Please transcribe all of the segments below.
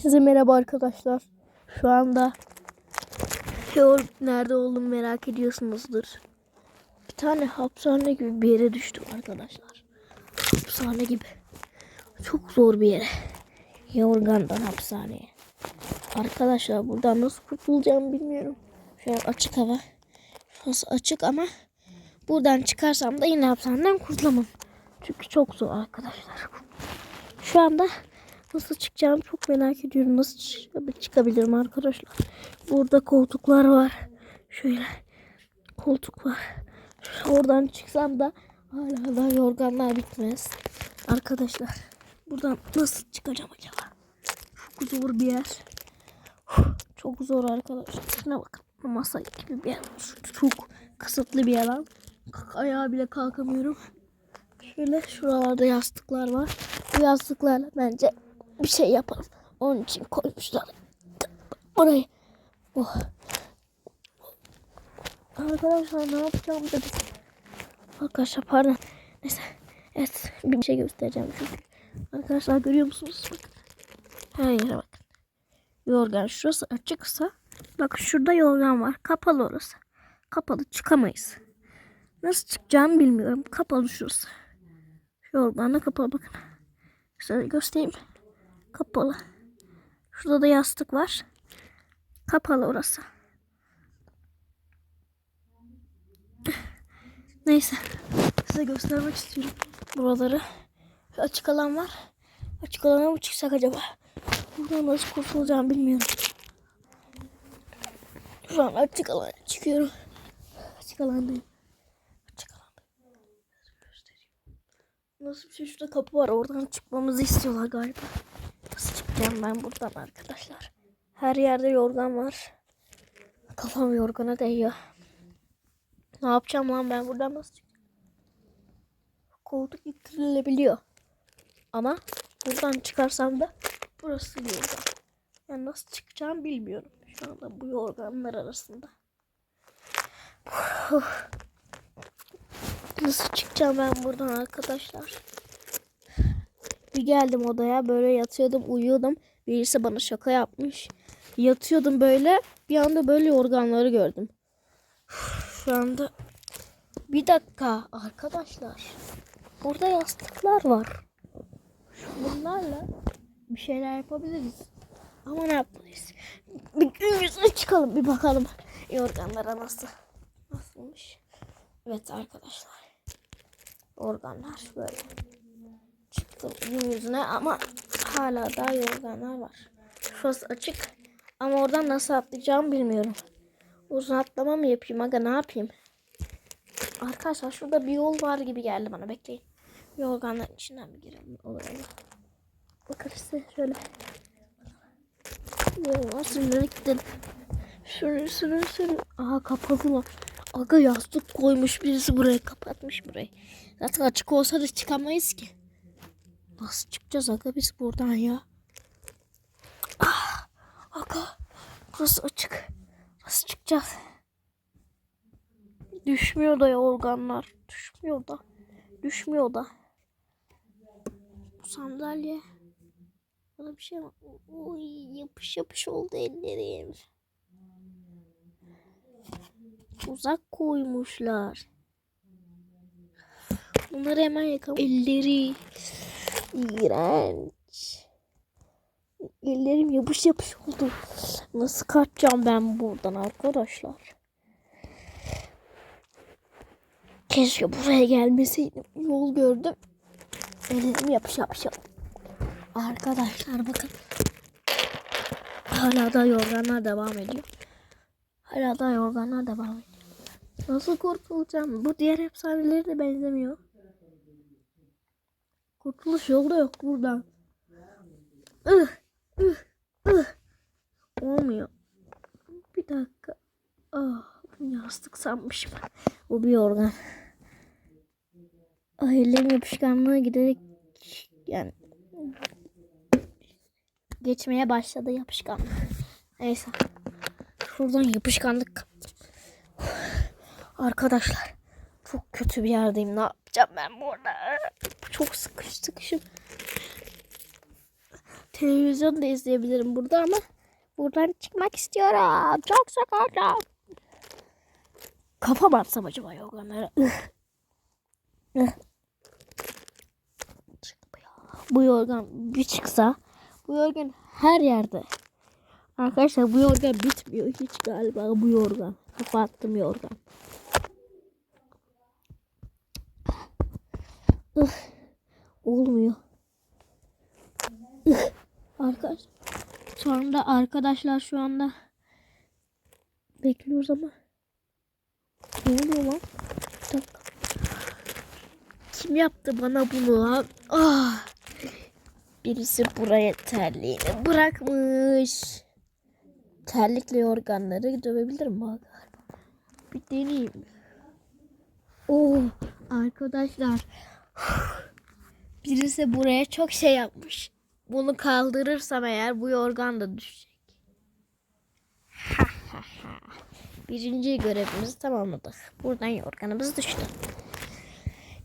Hepinize merhaba arkadaşlar. Şu anda Yo, nerede olduğumu merak ediyorsunuzdur. Bir tane hapishane gibi bir yere düştüm arkadaşlar. Hapishane gibi. Çok zor bir yere. Yorgan'dan hapishaneye. Arkadaşlar buradan nasıl kurtulacağımı bilmiyorum. Şu an açık hava. Şurası açık ama buradan çıkarsam da yine hapishaneden kurtulamam. Çünkü çok zor arkadaşlar. Şu anda nasıl çıkacağımı çok merak ediyorum. Nasıl çık- çıkabilirim arkadaşlar. Burada koltuklar var. Şöyle koltuk var. Oradan çıksam da hala da yorganlar bitmez. Arkadaşlar buradan nasıl çıkacağım acaba? Çok zor bir yer. Çok zor arkadaşlar. Şuna bakın. Masa gibi bir yer. Çok kısıtlı bir alan. Ayağa bile kalkamıyorum. Şöyle şuralarda yastıklar var. Bu yastıklarla bence bir şey yapalım. Onun için koymuşlar. Orayı. Oh. Arkadaşlar ne yapacağım dedim. Arkadaşlar pardon. Neyse. Evet bir şey göstereceğim çünkü. Arkadaşlar görüyor musunuz? Bakın. Her yere bakın. Yorgan şurası açıksa bak şurada yorgan var. Kapalı orası. Kapalı çıkamayız. Nasıl çıkacağımı bilmiyorum. Kapalı şurası. Yorganla kapalı bakın. Şöyle göstereyim. Kapalı. Şurada da yastık var. Kapalı orası. Neyse. Size göstermek istiyorum buraları. Şu açık alan var. Açık alana mı çıksak acaba? Buradan nasıl kurtulacağım bilmiyorum. Şu an açık alana çıkıyorum. Açık alandayım. Açık alandayım. Nasıl bir şey? Şurada kapı var. Oradan çıkmamızı istiyorlar galiba. Çıkacağım ben buradan arkadaşlar? Her yerde yorgan var. Kafam yorgana değiyor. Ne yapacağım lan ben buradan nasıl çıkacağım? Koltuk ittirilebiliyor. Ama buradan çıkarsam da burası yorgan. Yani nasıl çıkacağım bilmiyorum. Şu anda bu yorganlar arasında. Nasıl çıkacağım ben buradan arkadaşlar? Bir geldim odaya böyle yatıyordum uyuyordum. Birisi bana şaka yapmış. Yatıyordum böyle bir anda böyle yorganları gördüm. Şu anda bir dakika arkadaşlar. Burada yastıklar var. Bunlarla bir şeyler yapabiliriz. Ama ne yapmalıyız? Bir gün yüzüne çıkalım bir bakalım. Yorganlara nasıl? Nasılmış? Evet arkadaşlar. Organlar böyle. Çıktım gün yüzüne ama hala daha yorganlar var. Şurası açık. Ama oradan nasıl atlayacağımı bilmiyorum. Uzun atlama mı yapayım aga ne yapayım? Arkadaşlar şurada bir yol var gibi geldi bana bekleyin. Yorganların içinden bir girelim olur olur. Bakın size şöyle. Yollar sürünerek gidelim. Sürün sürün sürün. Aha kapadılar. Aga yastık koymuş birisi buraya kapatmış burayı. Zaten açık olsa da çıkamayız ki. Nasıl çıkacağız aga biz buradan ya? Ah, aga burası açık. Nasıl çıkacağız? Düşmüyor da ya organlar. Düşmüyor da. Düşmüyor da. Bu sandalye. Bana bir şey. Uy, yapış yapış oldu ellerim. Uzak koymuşlar. Bunları hemen yakalım. Elleri. İğrenç. Ellerim yapış yapış oldu. Nasıl kaçacağım ben buradan arkadaşlar? Keşke buraya gelmeseydim. Yol gördüm. Ellerim yapış yapış oldu. Arkadaşlar bakın. Hala da yorganlar devam ediyor. Hala da yorganlar devam ediyor. Nasıl kurtulacağım? Bu diğer efsaneleri de benzemiyor. Kurtuluş yolu da yok buradan. Ih, ih, ih. Olmuyor. Bir dakika. Ah, bu yastık sanmışım. Bu bir yorgan. Ay ellerim yapışkanlığı giderek yani geçmeye başladı yapışkanlık. Neyse. Şuradan yapışkanlık. Arkadaşlar çok kötü bir yerdeyim. Ne yapacağım ben burada? Çok sıkış sıkışım. televizyon da izleyebilirim burada ama buradan çıkmak istiyorum. Çok sıkıldım. Kafam atsam acaba yorganlara. Ya. Bu yorgan bir çıksa bu yorgan her yerde. Arkadaşlar bu yorgan bitmiyor hiç galiba bu yorgan. Kafa attım yorgan. Olmuyor. Arkadaş. Anda arkadaşlar şu anda bekliyoruz ama ne oluyor lan? Bir. Kim yaptı bana bunu lan? Ah. Birisi buraya terliğini bırakmış. Terlikle yorganları dövebilirim bak. Bir deneyeyim. Oo arkadaşlar. Birisi buraya çok şey yapmış. Bunu kaldırırsam eğer bu yorgan da düşecek. Birinci görevimizi tamamladık. Buradan yorganımız düştü.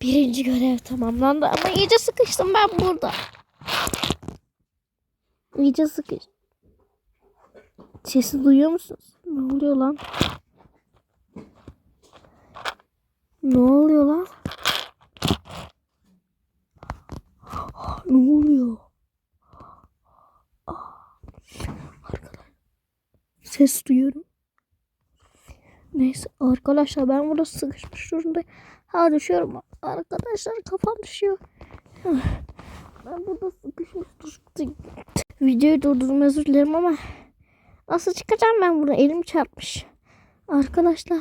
Birinci görev tamamlandı ama iyice sıkıştım ben burada. İyice sıkış. Sesi duyuyor musunuz? Ne oluyor lan? Ne oluyor lan? Ne oluyor? Arkadaşlar. Ses duyuyorum. Neyse arkadaşlar ben burada sıkışmış durumda. Ha düşüyorum. Arkadaşlar kafam düşüyor. Ben burada sıkışmış durumda. Videoyu durdurdum özür dilerim ama nasıl çıkacağım ben burada elim çarpmış. Arkadaşlar